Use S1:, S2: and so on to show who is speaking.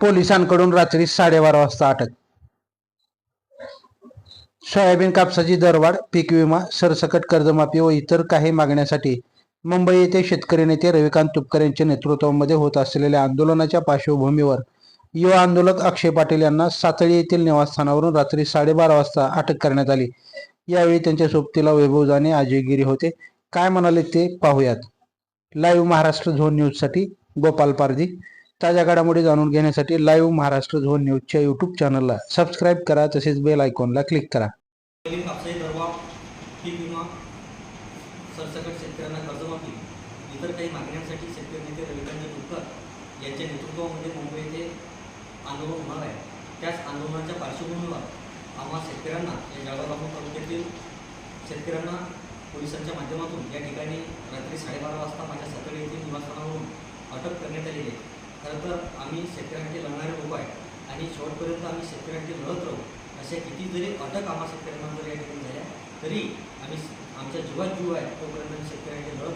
S1: पोलिसांकडून रात्री साडेबारा वाजता अटक. सोयाबीन कापसाची दरवाढ पीक विमा सरसकट कर्जमाफी व इतर काही मागण्यासाठी मुंबई येथे शेतकरी नेते रविकांत तुपकर यांच्या नेतृत्वामध्ये होत असलेल्या आंदोलनाच्या पार्श्वभूमीवर युवा आंदोलक अक्षय पाटील यांना सातळी येथील निवासस्थानावरून रात्री साडेबारा वाजता अटक करण्यात आली. यावेळी त्यांच्या सोबतीला वैभव जाणे अजयगिरी होते. काय म्हणाले ते पाहूयात. लाईव्ह महाराष्ट्र झोन न्यूजसाठी गोपाल पारधी. ताज्या घडामोडी जाणून घेण्यासाठी लाईव्ह महाराष्ट्र झोन न्यूजच्या यूट्यूब चॅनलला सबस्क्राईब करा तसेच बेल आयकॉनला क्लिक करा.
S2: कापसाई दरवाढ पीक विमा सरसकट शेतकऱ्यांना कर्जमाफी इतर काही मागण्यांसाठी शेतकरी नेते रविकांत तुपकर यांच्या नेतृत्वामध्ये मुंबई येथे आंदोलन होणार आहे. त्याच आंदोलनाच्या पार्श्वभूमीवर आम्हा शेतकऱ्यांना या जळगाव तालुक्यातील शेतकऱ्यांना पोलिसांच्या माध्यमातून या ठिकाणी रात्री साडेबारा वाजता माझ्या सकाळी येथील निवासस्थानावरून अटक करण्यात आलेली आहे खरं तर आम्ही शेतकऱ्यांचे लढणारे लोक आहे. आणि शेवटपर्यंत आम्ही शेतकऱ्यांचे लढत राहू. अशा किती जरी अटक आम्हा शेतकऱ्यांना जर या ठिकाणी झाल्या तरी आम्ही आमच्या जीवात जीव आहे तोपर्यंत आम्ही शेतकऱ्यांचे लढत